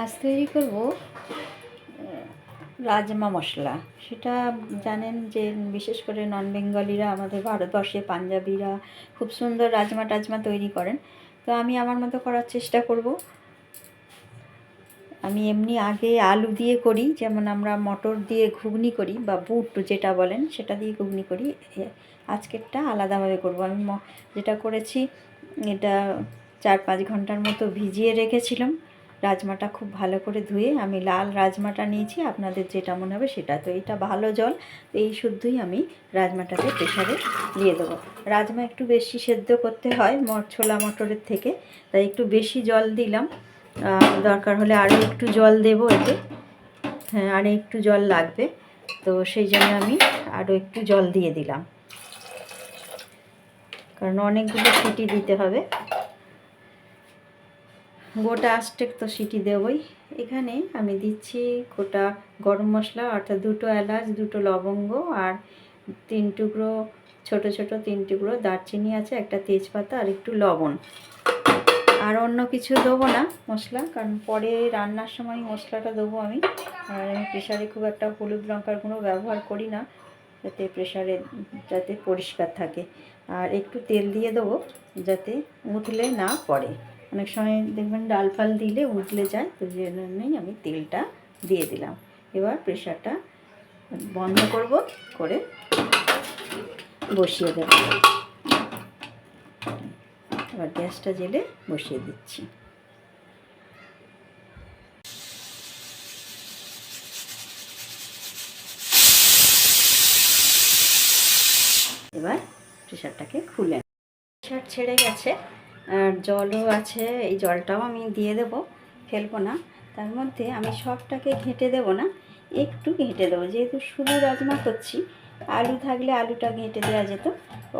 আজ তৈরি করব রাজমা মশলা। সেটা জানেন যে বিশেষ করে নন বেঙ্গলিরা আমাদের ভারতবর্ষে পাঞ্জাবিরা খুব সুন্দর রাজমা টাজমা তৈরি করেন। তো আমি আমার মতো করার চেষ্টা করব। আমি এমনি আগে আলু দিয়ে করি, যেমন আমরা মটর দিয়ে ঘুগনি করি, বা বুট যেটা বলেন, সেটা দিয়ে ঘুগনি করি। আজকেরটা আলাদাভাবে করব। আমি যেটা করেছি, এটা চার পাঁচ ঘণ্টার মতো ভিজিয়ে রেখেছিলাম। রাজমাটা খুব ভালো করে ধুয়ে আমি লাল রাজমাটা নিয়েছি, আপনাদের যেটা মনে হবে সেটা। তো এটা ভালো জল এই শুদ্ধই আমি রাজমাটাকে প্রেশারে দিয়ে দেবো। রাজমা একটু বেশি সেদ্ধ করতে হয় ছোলা মটরের থেকে, তাই একটু বেশি জল দিলাম। দরকার হলে আরও একটু জল দেবো এতে। হ্যাঁ আর একটু জল লাগবে, তো সেই জন্য আমি আরও একটু জল দিয়ে দিলাম। কারণ অনেকগুলো সিটি দিতে হবে। গোটা আস্টেক তো সিটি দেবই। এখানে আমি দিচ্ছি গোটা গরম মশলা, অর্থাৎ দুটো এলাচ, দুটো লবঙ্গ আর তিন টুকরো, ছোট ছোট তিন টুকরো দারচিনি আছে, একটা তেজপাতা আর একটু লবণ। আর অন্য কিছু দেবো না মশলা, কারণ পরে রান্নার সময় মশলাটা দেবো আমি। আর আমি প্রেশারে খুব একটা হলুদ লঙ্কার গুঁড়ো ব্যবহার করি না, যাতে প্রেশারে যাতে পরিষ্কার থাকে। আর একটু তেল দিয়ে দেবো, যাতে উঠলে না পড়ে। অনেক সময় দেখবেন ডাল ফাল দিলে উঠলে যায়, তো যে জন্যই আমি তেলটা দিয়ে দিলাম। এবার প্রেশারটা বন্ধ করব, করে বসিয়ে দেব। এবার গ্যাসটা জেলে বসিয়ে দিচ্ছি। এবার প্রেশারটাকে খুলে প্রেশার ছেড়ে গেছে। আর জলও আছে, এই জলটাও আমি দিয়ে দেব, ফেলব না। তার মধ্যে আমি সবটাকে ঘেঁটে দেব না, একটু ঘেঁটে দেবো। যেহেতু শুধু রাজমা করছি, আলু থাকলে আলুটা ঘেঁটে দেওয়া যেত,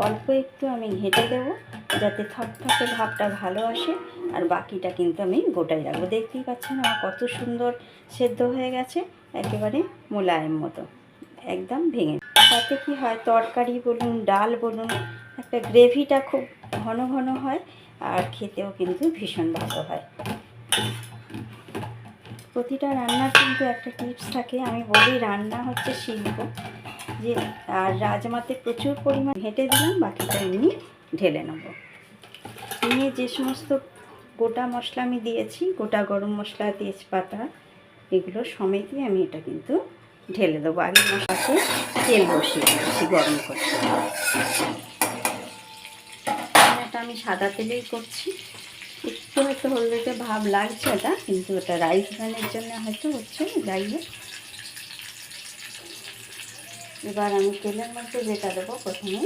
অল্প একটু আমি ঘেঁটে দেবো, যাতে থকথকে ভাবটা ভালো আসে, আর বাকিটা কিন্তু আমি গোটাই রাখব। দেখতেই পাচ্ছেন আমার কত সুন্দর সেদ্ধ হয়ে গেছে, একেবারে মোলায়েম মতো, একদম ভেঙে। তাতে কি হয়, তরকারি বলুন, ডাল বলুন, একটা গ্রেভিটা খুব ঘন ঘন হয় আর খেতেও কিন্তু ভীষণ ভালো হয়। প্রতিটা রান্নার কিন্তু একটা টিপস থাকে। আমি বলি রান্না হচ্ছে শিল্প, যে আর রাজমাতে প্রচুর পরিমাণ হেঁটে দিলাম, বাকিটা এমনি ঢেলে নেব। নিয়ে যে সমস্ত গোটা মশলা আমি দিয়েছি, গোটা গরম মশলা, তেজপাতা, এগুলো সমেতই আমি এটা কিন্তু ঢেলে দেবো। আগে মশলাতে তেল বসিয়ে দিচ্ছি গরম করতে। আমি সাদা তেলেই করছি। একটু হয়তো হলদেটে ভাব লাগছে এটা কিন্তু ওটা রাইস ব্রানের জন্য হয়তো হচ্ছে, যাই হোক। এবার আমি তেলের মধ্যে যেটা দেবো প্রথমে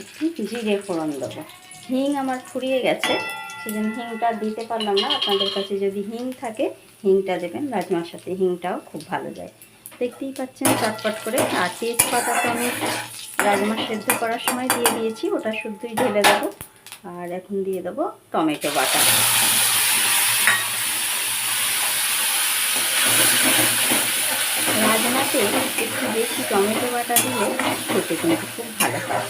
একটু জিরে ফোড়ন দেবো। হিং আমার ফুরিয়ে গেছে, সেজন্য হিংটা দিতে পারলাম না। আপনাদের কাছে যদি হিং থাকে, হিংটা দেবেন, রাজমার সাথে হিংটাও খুব ভালো যায়। দেখতেই পাচ্ছেন, চটপট করে আর তেজপাতা তো আমি রাজমা সেদ্ধ করার সময় দিয়ে দিয়েছি, ওটা শুদ্ধই ঢেলে দেবো। আর এখন দিয়ে দেবো টমেটো বাটা। রাজমাতে একটু বেশি টমেটো বাটা দিলে খেতে কিন্তু খুব ভালো হয়।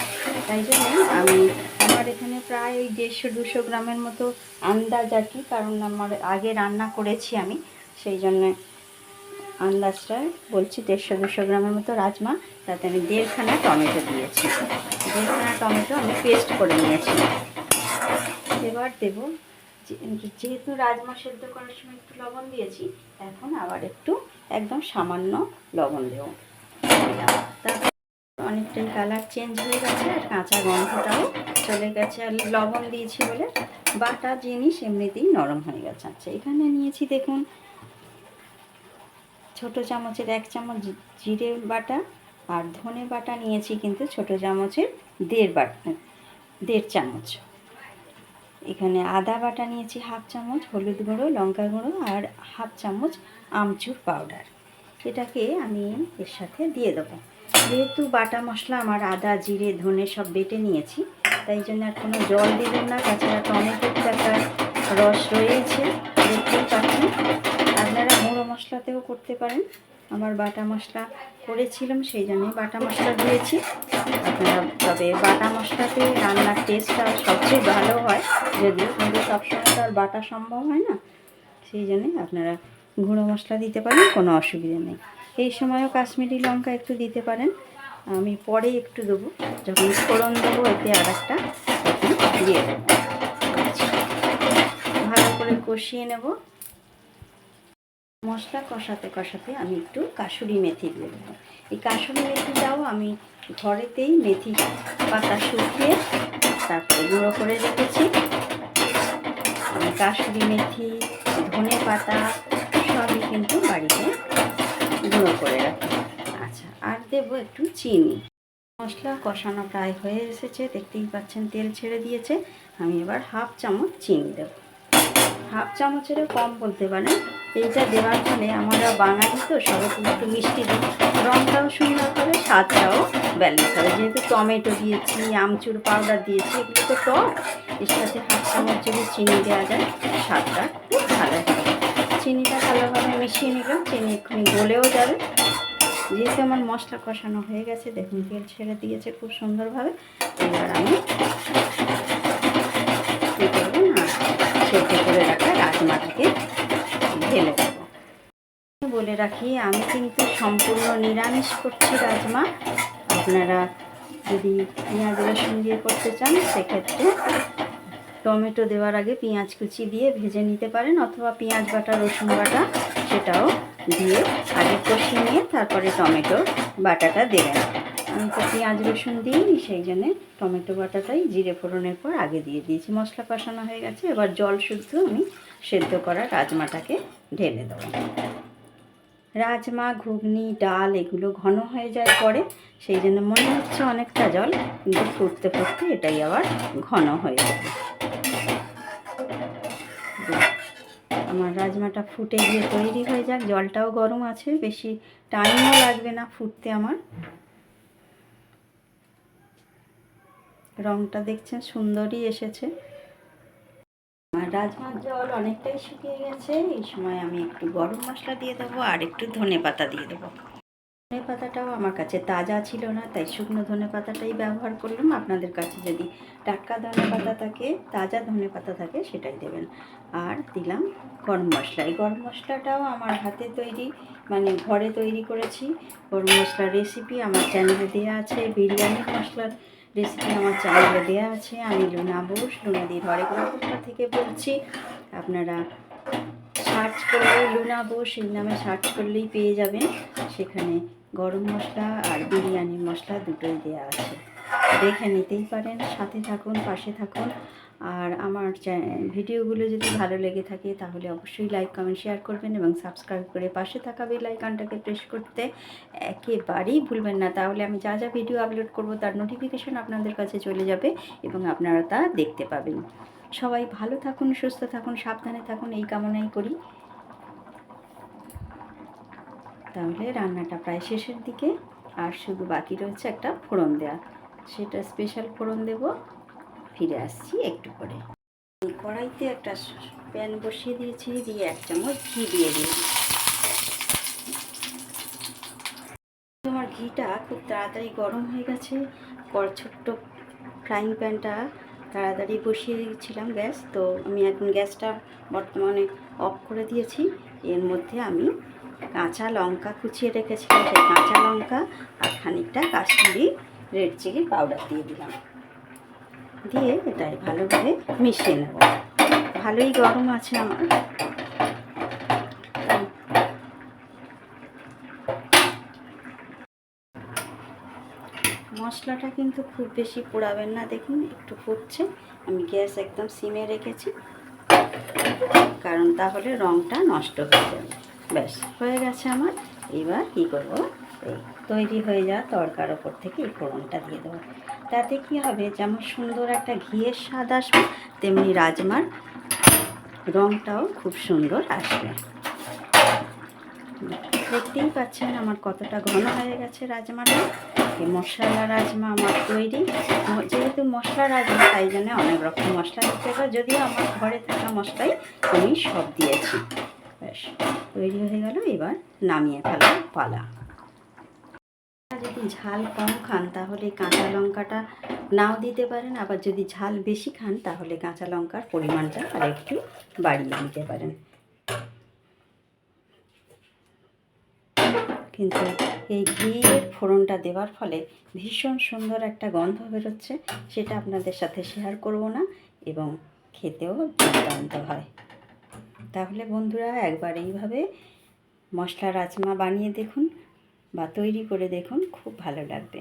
তাই জন্য আমি আমার এখানে প্রায় ওই দেড়শো, দুশো গ্রামের মতো আন্দাজ আর কি, কারণ আমার আগে রান্না করেছি আমি, সেই জন্য আন্দাজটা বলছি দেড়শো, দুশো গ্রামের মতো রাজমা, তাতে আমি দেড়খানা টমেটো দিয়েছি। দেড়খানা টমেটো আমি পেস্ট করে নিয়েছি। এবার দেব। যেহেতু রাজমা সেদ্ধ করার সময় একটু লবণ দিয়েছি, এখন আবার একটু একদম সামান্য লবণ দেব। তারপর অনেকটাই কালার চেঞ্জ হয়ে গেছে, আর কাঁচা গন্ধটাও চলে গেছে, আর লবণ দিয়েছি বলে বাটা জিনিস এমনিতেই নরম হয়ে গেছে। আচ্ছা এখানে নিয়েছি দেখুন, ছোট চামচের এক চামচ জিরে বাটা আর ধনে বাটা নিয়েছি কিন্তু ছোট চামচের দেড় বাটা দেড় চামচ। এখানে আদা বাটা নিয়েছি হাফ চামচ, হলুদ গুঁড়ো, লঙ্কা গুঁড়ো আর হাফ চামচ আমচুর পাউডার। এটাকে আমি এর সাথে দিয়ে দেবো। যেহেতু বাটা মশলা আমার আদা, জিরে, ধনে সব বেটে নিয়েছি, তাই জন্য আর কোনো জল দিলাম না। তাছাড়া টমেটোর একটা রস রয়েছে, দেখতেই পাচ্ছেন। আপনারা গুঁড়ো মশলাতেও করতে পারেন। আমার বাটা মশলা করেছিলাম, সেই জন্যই বাটা মশলা দিয়েছি। আপনারা তবে বাটা মশলাতে রান্নার টেস্টটা সবচেয়ে ভালো হয় যদিও কিন্তু সবসময় তো আর বাটা সম্ভব হয় না, সেই জন্যে আপনারা গুঁড়ো মশলা দিতে পারেন, কোনো অসুবিধা নেই। এই সময়ও কাশ্মীরি লঙ্কা একটু দিতে পারেন, আমি পরে একটু দেবো, যখন ফোড়ন দেবো, এতে আর একটা দিয়ে দেবো। ভালো করে কষিয়ে নেব। মশলা কষাতে কষাতে আমি একটু কাসুরি মেথি দিয়ে দেবো। এই কাসুরি মেথিটাও আমি ঘরেতেই মেথি পাতা শুকিয়ে তারপরে গুঁড়ো করে রেখেছি। কাসুরি মেথি, ধনে পাতা সবই কিন্তু বাড়িতে গুঁড়ো করে রাখি। আচ্ছা আর দেবো একটু চিনি। মশলা কষানো প্রায় হয়ে এসেছে, দেখতেই পাচ্ছেন তেল ছেড়ে দিয়েছে। আমি এবার হাফ চামচ চিনি দেবো। হাফ চামচেরও কম বলতে পারেন। এইটা দেওয়ার ফলে আমরা বাঙালি তো সবাই একটু মিষ্টি দিই। রঙটাও সুন্দর করে, স্বাদটাও ব্যালেন্স হবে যেহেতু টমেটো দিয়েছি, আমচুর পাউডার দিয়েছি, এগুলো তো টক, এর সাথে হাফ চামচ যদি চিনি দেওয়া যায়। স্বাদটা খুব ভালো হবে চিনিটা ভালোভাবে মিশিয়ে নিলাম, চিনি এক্ষুনি গলেও যাবে। যেহেতু আমার মশলা কষানো হয়ে গেছে, দেখুন তেল ছেড়ে দিয়েছে খুব সুন্দরভাবে। এবার আমি কী করব না করে রাখা রাজমাটাকে ঢেলে দেবো বলে রাখি, আমি কিন্তু সম্পূর্ণ নিরামিষ করছি রাজমা। আপনারা যদি পেঁয়াজ রসুন দিয়ে করতে চান, সেক্ষেত্রে টমেটো দেওয়ার আগে পেঁয়াজ কুচি দিয়ে ভেজে নিতে পারেন, অথবা পেঁয়াজ বাটা, রসুন বাটা, সেটাও দিয়ে আগে কষিয়ে নিয়ে তারপরে টমেটো বাটাটা দেবেন। আমি তো পেঁয়াজ, রসুন দিইনি, সেই জন্যে টমেটো বাটাটাই জিরে ফোড়নের পর আগে দিয়ে দিয়েছি। মশলা কষানো হয়ে গেছে, এবার জল শুদ্ধ আমি সেদ্ধ করা রাজমাটাকে ঢেলে দেবো। রাজমা, ঘুগনি, ডাল এগুলো ঘন হয়ে যায় পরে, সেই জন্য মনে হচ্ছে অনেকটা জল, কিন্তু ফুটতে ফুটতে এটাই আবার ঘন হয়ে যাবে। আমার রাজমাটা ফুটে গিয়ে তৈরি হয়ে যাক, জলটাও গরম আছে, বেশি টাইমও লাগবে না ফুটতে আমার। রংটা দেখছেন সুন্দরই এসেছে। রাজমার জল অনেকটাই শুকিয়ে গেছে। এই সময় আমি একটু গরম মশলা দিয়ে দেবো আর একটু ধনে পাতা দিয়ে দেবো। ধনে পাতাটাও আমার কাছে তাজা ছিল না, তাই শুকনো ধনে পাতাটাই ব্যবহার করলাম। আপনাদের কাছে যদি টাটকা ধনে পাতা থাকে, তাজা ধনে পাতা থাকে, সেটাই দেবেন। আর দিলাম গরম মশলা। এই গরম মশলাটাও আমার হাতে তৈরি মানে ঘরে তৈরি করেছি। গরম মশলার রেসিপি আমার চ্যানেলে দেওয়া আছে, বিরিয়ানির মশলার রেসিপি আমার চ্যানেলে দেওয়া আছে, আমি লুনা বোস লুনাদি ঘরে কলকাতা থেকে বলছি। আপনারা সার্চ করলে লুনা বোস, এই নামে সার্চ করলেই পেয়ে যাবেন। সেখানে গরম মশলা আর বিরিয়ানির মশলা দুটোই দেওয়া আছে। দেখে নিতেই পারেন, সাথে থাকুন, পাশে থাকুন। আর আমার ভিডিওগুলো যদি ভালো লেগে থাকে তাহলে অবশ্যই লাইক, কমেন্ট, শেয়ার করবেন এবং সাবস্ক্রাইব করে পাশে থাকা বেল আইকনটাকে প্রেস করতে একেবারেই ভুলবেন না। তাহলে আমি যা যা ভিডিও আপলোড করব তার নোটিফিকেশন আপনাদের কাছে চলে যাবে এবং আপনারা তা দেখতে পাবেন। সবাই ভালো থাকুন, সুস্থ থাকুন, সাবধানে থাকুন, এই কামনাই করি। তাহলে রান্নাটা প্রায় শেষের দিকে আর শুধু বাকি রয়েছে একটা ফোড়ন দেওয়া সেটা স্পেশাল ফোড়ন দেব। ফিরে আসছি একটু করে কড়াইতে একটা প্যান বসিয়ে দিয়েছি, দিয়ে এক চামচ ঘি দিয়ে দিয়েছি আমার ঘিটা খুব তাড়াতাড়ি গরম হয়ে গেছে। ছোট্ট ফ্রাইং প্যানটা তাড়াতাড়ি বসিয়ে দিয়েছিলাম গ্যাস। তো আমি এখন গ্যাসটা বর্তমানে অফ করে দিয়েছি। এর মধ্যে আমি কাঁচা লঙ্কা কুচিয়ে রেখেছিলাম। সেই কাঁচা লঙ্কা আর খানিকটা কাশ্মীরি রেড চিলি পাউডার দিয়ে দিলাম। দিয়ে এটাই ভালোভাবে মিশিয়ে নেব। ভালোই গরম আছে আমার। মশলাটা কিন্তু খুব বেশি পোড়াবেন না, দেখুন একটু ফুটছে। আমি গ্যাস একদম সিমে রেখেছি, কারণ তাহলে রঙটা নষ্ট হয়ে যাবে। ব্যাস, হয়ে গেছে আমার। এবার কী করব? তৈরি হয়ে যাওয়া তরকার ওপর থেকে এই ফোড়নটা দিয়ে দেবো। তাতে কি হবে? যেমন সুন্দর একটা ঘিয়ের স্বাদ আসবে, তেমনি রাজমার রঙটাও খুব সুন্দর আসবে। দেখতেই পাচ্ছেন আমার কতটা ঘন হয়ে গেছে রাজমাটা। এই মশলা রাজমা আমার তৈরি। যেহেতু মশলা রাজমা, তাই জন্য অনেক রকম মশলা দিতে হবে। যদিও আমার ঘরে থাকা মশলাই আমি সব দিয়েছি। ব্যাস তৈরি হয়ে গেল, এবার নামিয়ে ফেলার পালা। যদি ঝাল কম খান, তাহলে কাঁচা লঙ্কাটা নাও দিতে পারেন। আবার যদি ঝাল বেশি খান, তাহলে কাঁচা লঙ্কার পরিমাণটা আর একটু বাড়িয়ে দিতে পারেন। কিন্তু এই ঘিয়ের ফোড়নটা দেওয়ার ফলে ভীষণ সুন্দর একটা গন্ধ বেরোচ্ছে, সেটা আপনাদের সাথে শেয়ার করব না এবং খেতেও দুর্দান্ত হয়। তাহলে বন্ধুরা, একবার এইভাবে মশলা রাজমা বানিয়ে দেখুন। বা তৈরি করে দেখুন খুব ভালো লাগবে।